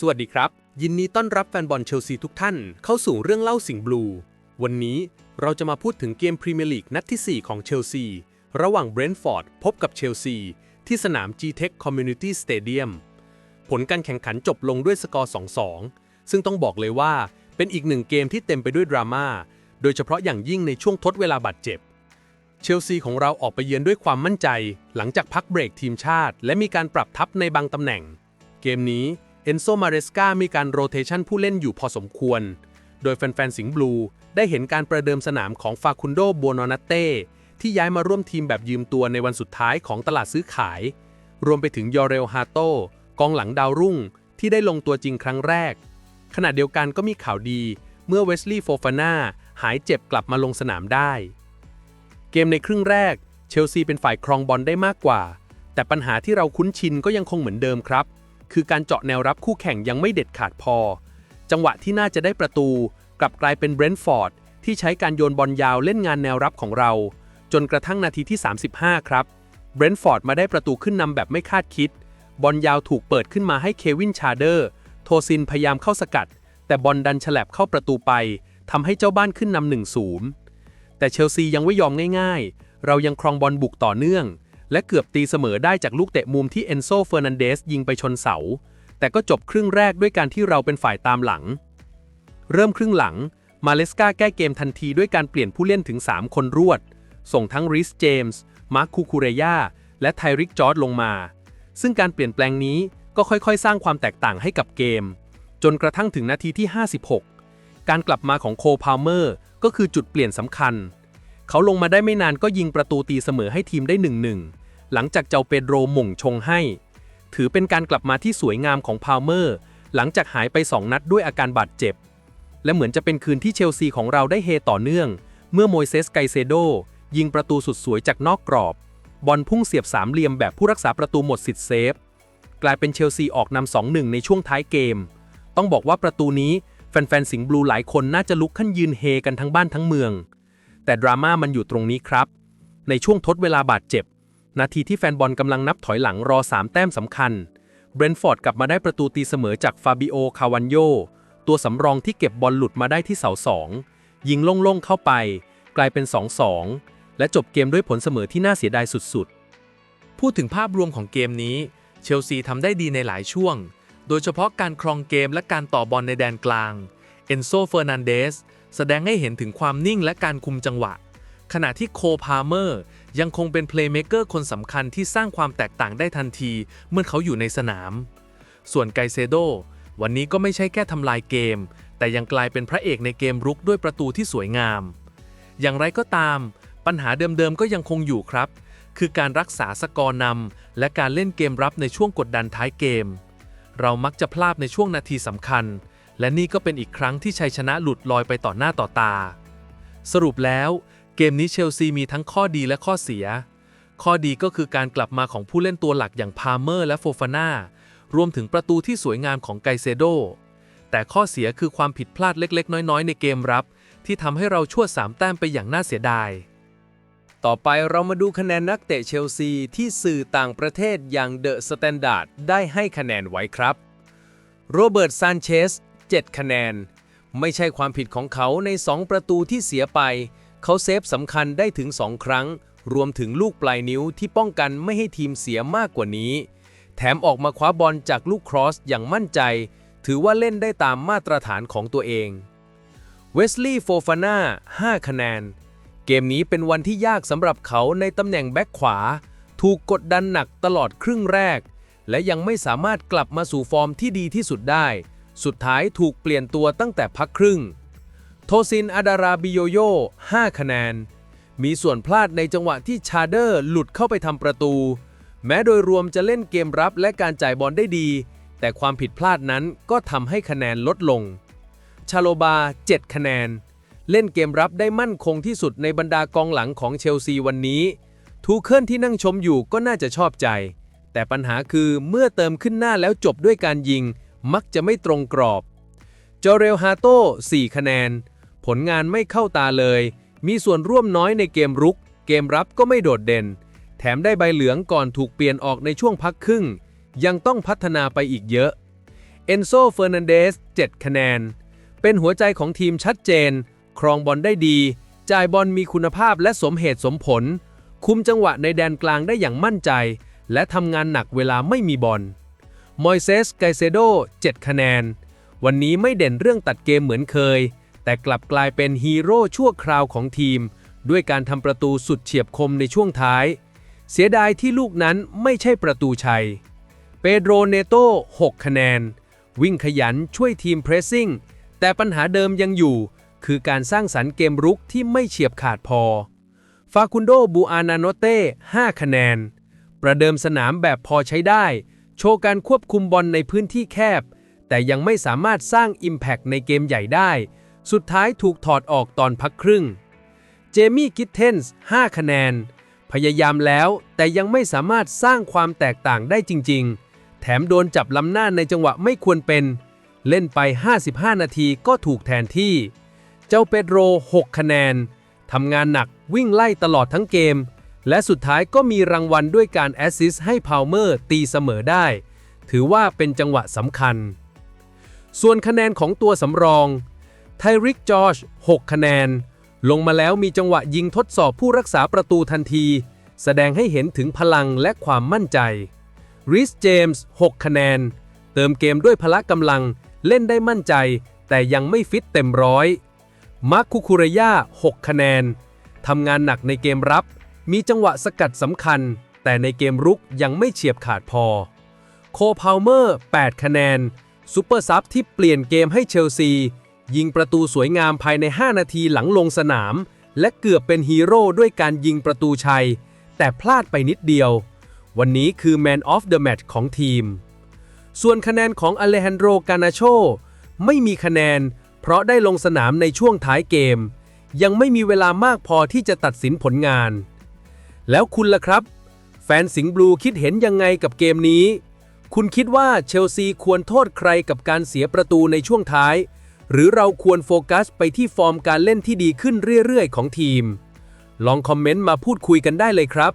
สวัสดีครับ ยินดีต้อนรับแฟนบอลเชลซีทุกท่านเข้าสู่เรื่องเล่าสิงห์บลู วันนี้เราจะมาพูดถึงเกมพรีเมียร์ลีกนัดที่ 4 ของเชลซี ระหว่างเบรนท์ฟอร์ดพบกับเชลซี ที่สนาม G-Tech Community Stadium ผลการแข่งขันจบลงด้วยสกอร์ 2-2 ซึ่งต้องบอกเลยว่าเป็นอีกหนึ่งเกมที่เต็มไปด้วยดราม่าโดยเฉพาะอย่างยิ่งในช่วงทดเวลาบาดเจ็บ เชลซีของเราออกไปเยือนด้วยความมั่นใจ หลังจากพักเบรกทีมชาติ และมีการปรับทับในบางตำแหน่ง เกมนี้ เอนโซมาเรสกามีการโรเทชันผู้เล่นอยู่พอสมควร โดยแฟนๆ สิงห์บลู ได้เห็นการประเดิมสนามของฟาคุนโดโบนอนัตเต้ที่ย้ายมาร่วมทีมแบบยืมตัวในวันสุดท้ายของตลาดซื้อขาย รวมไปถึงยอเรลฮาโตกองหลังดาวรุ่ง ที่ได้ลงตัวจริงครั้งแรก ขณะเดียวกันก็มีข่าวดีเมื่อเวสลีย์โฟฟาน่าหายเจ็บกลับมาลงสนามได้ เกมในครึ่งแรก เชลซีเป็นฝ่ายครองบอลได้มากกว่า แต่ปัญหาที่เราคุ้นชินก็ยังคงเหมือนเดิมครับ คือการเจาะแนวรับคู่แข่งยังไม่เด็ดขาดพอ จังหวะที่น่าจะได้ประตู กลับกลายเป็นเบรนท์ฟอร์ดที่ใช้การโยนบอลยาวเล่นงานแนวรับของเรา จนกระทั่งนาทีที่ 35 ครับเบรนท์ฟอร์ดมาได้ประตูขึ้นนำแบบไม่คาดคิด บอลยาวถูกเปิดขึ้นมาให้เควินชาเดอร์ โทซินพยายามเข้าสกัด แต่บอลดันฉลับเข้าประตูไปทำให้เจ้าบ้านขึ้นนำ1-0แต่เชลซียังไม่ยอมง่ายๆ เรายังครองบอลบุกต่อเนื่อง และเกือบตีเสมอได้จากลูกเตะมุมที่เอนโซเฟอร์นันเดสยิงไปชนเสา แต่ก็จบครึ่งแรกด้วยการที่เราเป็นฝ่ายตามหลัง เริ่มครึ่งหลัง มาเลสกาแก้เกมทันทีด้วยการเปลี่ยนผู้เล่นถึง 3 คนรวด ส่งทั้งริสเจมส์ มาร์คคูคูเรยาและไทริกจอร์ดลงมา ซึ่งการเปลี่ยนแปลงนี้ก็ค่อยๆ สร้างความแตกต่างให้กับเกม จนกระทั่งถึงนาทีที่ 56 การกลับมาของโคพาวเมอร์ก็คือจุดเปลี่ยนสำคัญเขาลงมาได้ไม่นานก็ยิงประตูตีเสมอให้ทีมได้1-1หลังจากเจ้าเปโดรหม่งชงให้ ถือเป็นการกลับมาที่สวยงามของพาวเมอร์ หลังจากหายไป 2 นัดด้วยอาการบาดเจ็บ และเหมือนจะเป็นคืนที่เชลซีของเราได้เฮต่อเนื่อง เมื่อโมยเซสไกเซโด ยิงประตูสุดสวยจากนอกกรอบ บอลพุ่งเสียบสามเหลี่ยมแบบผู้รักษาประตูหมดสิทธิ์เซฟ กลายเป็นเชลซีออกนำ2-1 ในช่วงท้ายเกม ต้องบอกว่าประตูนี้แฟนๆสิงห์บลูหลายคนน่าจะลุกขึ้นยืนเฮกันทั้งบ้านทั้งเมือง แต่ดราม่ามันอยู่ตรงนี้ครับ ในช่วงทดเวลาบาดเจ็บ นาทีที่แฟนบอลกำลังนับถอยหลังรอ 3 แต้มสำคัญ เบรนฟอร์ดกลับมาได้ประตูตีเสมอจากฟาบิโอ คาวันโย ตัวสำรองที่เก็บบอลหลุดมาได้ที่เสาสองยิงโล่งๆเข้าไป กลายเป็น 2-2 และจบเกมด้วยผลเสมอที่น่าเสียดายสุดๆ พูดถึงภาพรวมของเกมนี้ เชลซีทำได้ดีในหลายช่วง โดยเฉพาะการครองเกมและการต่อบอลในแดนกลาง เอนโซเฟอร์นันเดสแสดงให้เห็นถึงความนิ่งและการคุมจังหวะ ขณะที่โคพาเมอร์ยังคงเป็นเพลย์เม k เกอร์คนสำคัญที่สร้างความแตกต่างได้ทันทีเมื่อเขาอยู่ในสนาม ส่วนไกเซโดวันนี้ก็ไม่ใช่แค่ทำลายเกม แต่ยังกลายเป็นพระเอกในเกมรุกด้วยประตูที่สวยงาม อย่างไรก็ตาม ปัญหาเดิมๆก็ยังคงอยู่ครับ คือการรักษาสกอร์นำและการเล่นเกมรับในช่วงกดดันท้ายเกม เรามักจะพลาดในช่วงนาทีสำคัญ และนี่ก็เป็นอีกครั้งที่ชัยชนะหลุดลอยไปต่อหน้าต่อตา สรุปแล้ว เกมนี้เชลซีมีทั้งข้อดีและข้อเสีย ข้อดีก็คือการกลับมาของผู้เล่นตัวหลักอย่างพาเมอร์และโฟฟาน่ารวมถึงประตูที่สวยงามของไกเซโด แต่ข้อเสียคือความผิดพลาดเล็ก ๆ น้อย ๆ ในเกมรับ ที่ทำให้เราชั่วสามแต้มไปอย่างน่าเสียดาย ต่อไปเรามาดูคะแนนนักเตะเชลซีที่สื่อต่างประเทศอย่างเดอะสแตนดาร์ดได้ให้คะแนนไว้ครับ โรเบิร์ตซานเชส 7 คะแนน ไม่ใช่ความผิดของเขาใน 2 ประตูที่เสียไป เขาเซฟสำคัญได้ถึง 2 ครั้ง รวมถึงลูกปลายนิ้วที่ป้องกันไม่ให้ทีมเสียมากกว่านี้ แถมออกมาคว้าบอลจากลูกครอสอย่างมั่นใจ ถือว่าเล่นได้ตามมาตรฐานของตัวเองเวสลีย์โฟฟาน่า5 คะแนน เกมนี้เป็นวันที่ยากสำหรับเขาในตำแหน่งแบ็คขวา ถูกกดดันหนักตลอดครึ่งแรก และยังไม่สามารถกลับมาสู่ฟอร์มที่ดีที่สุดได้ สุดท้ายถูกเปลี่ยนตัวตั้งแต่พักครึ่ง โทซินอาดาราบิโยโย 5 คะแนน มีส่วนพลาดในจังหวะที่ชาเดอร์หลุดเข้าไปทำประตู แม้โดยรวมจะเล่นเกมรับและการจ่ายบอลได้ดี แต่ความผิดพลาดนั้นก็ทำให้คะแนนลดลง ชาโลบา 7 คะแนน เล่นเกมรับได้มั่นคงที่สุดในบรรดากองหลังของเชลซีวันนี้ ทูเคิลที่นั่งชมอยู่ก็น่าจะชอบใจ แต่ปัญหาคือเมื่อเติมขึ้นหน้าแล้วจบด้วยการยิง มักจะไม่ตรงกรอบ จอเรลฮาโต้ 4 คะแนน ผลงานไม่เข้าตาเลย มีส่วนร่วมน้อยในเกมรุก เกมรับก็ไม่โดดเด่น แถมได้ใบเหลืองก่อนถูกเปลี่ยนออกในช่วงพักครึ่ง ยังต้องพัฒนาไปอีกเยอะ เอนโซเฟอร์นันเดส 7 คะแนน เป็นหัวใจของทีมชัดเจน ครองบอลได้ดี จ่ายบอลมีคุณภาพและสมเหตุสมผล คุมจังหวะในแดนกลางได้อย่างมั่นใจ และทำงานหนักเวลาไม่มีบอล มอยเซสไกเซโด7 คะแนน วันนี้ไม่เด่นเรื่องตัดเกมเหมือนเคย แต่กลับกลายเป็นฮีโร่ชั่วคราวของทีม ด้วยการทำประตูสุดเฉียบคมในช่วงท้าย เสียดายที่ลูกนั้นไม่ใช่ประตูชัย เปโดรเนโต6 คะแนน วิ่งขยันช่วยทีมเพรสซิ่ง แต่ปัญหาเดิมยังอยู่ คือการสร้างสรรค์เกมรุกที่ไม่เฉียบขาดพอ ฟาคุนโดบูอานาโนเต้ 5 คะแนน ประเดิมสนามแบบพอใช้ได้ โชว์การควบคุมบอลในพื้นที่แคบ แต่ยังไม่สามารถสร้าง Impact ในเกมใหญ่ได้ สุดท้ายถูกถอดออกตอนพักครึ่ง เจมี่กิทเทนส์ 5 คะแนน พยายามแล้วแต่ยังไม่สามารถสร้างความแตกต่างได้จริง ๆ แถมโดนจับล้ำหน้าในจังหวะไม่ควรเป็น เล่นไป 55 นาทีก็ถูกแทนที่ เจ้าเปโดร 6 คะแนนทำงานหนักวิ่งไล่ตลอดทั้งเกม และสุดท้ายก็มีรางวัลด้วยการแอสซิสต์ให้พาวเมอร์ตีเสมอได้ ถือว่าเป็นจังหวะสำคัญ ส่วนคะแนนของตัวสำรอง ไทริกจอช6คะแนน ลงมาแล้วมีจังหวะยิงทดสอบผู้รักษาประตูทันที แสดงให้เห็นถึงพลังและความมั่นใจ ริสเจมส์6คะแนน เติมเกมด้วยพละกำลัง เล่นได้มั่นใจ แต่ยังไม่ฟิตเต็มร้อยมาร์คคุคุเรยา6คะแนนทำงานหนักในเกมรับ มีจังหวะสกัดสำคัญ แต่ในเกมรุกยังไม่เฉียบขาดพอ โคพาวเมอร์ 8 คะแนนซูเปอร์ซับที่เปลี่ยนเกมให้เชลซี ยิงประตูสวยงามภายใน 5 นาทีหลังลงสนาม และเกือบเป็นฮีโร่ด้วยการยิงประตูชัย แต่พลาดไปนิดเดียว วันนี้คือ Man of the Match ของทีม ส่วนคะแนนของอเลฮันโดรกานาโชไม่มีคะแนน เพราะได้ลงสนามในช่วงท้ายเกม ยังไม่มีเวลามากพอที่จะตัดสินผลงาน แล้วคุณล่ะครับ แฟนสิงห์บลูคิดเห็นยังไงกับเกมนี้ คุณคิดว่าเชลซีควรโทษใครกับการเสียประตูในช่วงท้าย หรือเราควรโฟกัสไปที่ฟอร์มการเล่นที่ดีขึ้นเรื่อยๆ ของทีม ลองคอมเมนต์มาพูดคุยกันได้เลยครับ